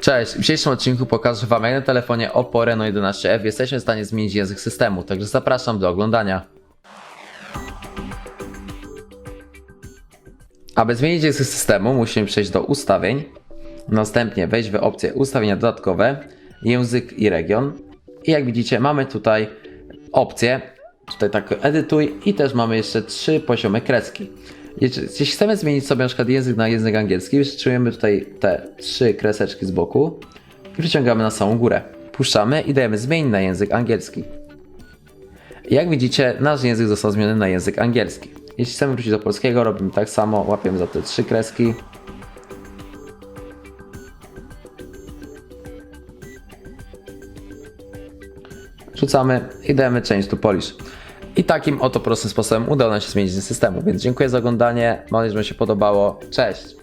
Cześć, w dzisiejszym odcinku pokażę Wam jak na telefonie Oppo Reno 11F jesteśmy w stanie zmienić język systemu, także zapraszam do oglądania. Aby zmienić język systemu musimy przejść do ustawień, następnie wejść w opcję ustawienia dodatkowe, język i region i jak widzicie mamy tutaj opcję, tutaj tak edytuj i też mamy jeszcze trzy poziomy kreski. Jeśli chcemy zmienić sobie na przykład język na język angielski, wystrzymujemy tutaj te trzy kreseczki z boku i przyciągamy na samą górę. Puszczamy i dajemy zmień na język angielski. Jak widzicie, nasz język został zmieniony na język angielski. Jeśli chcemy wrócić do polskiego, robimy tak samo, łapiemy za te trzy kreski. Rzucamy i dajemy change to Polish. I takim oto prostym sposobem udało nam się zmienić systemu. Więc dziękuję za oglądanie. Mam nadzieję, że się podobało. Cześć!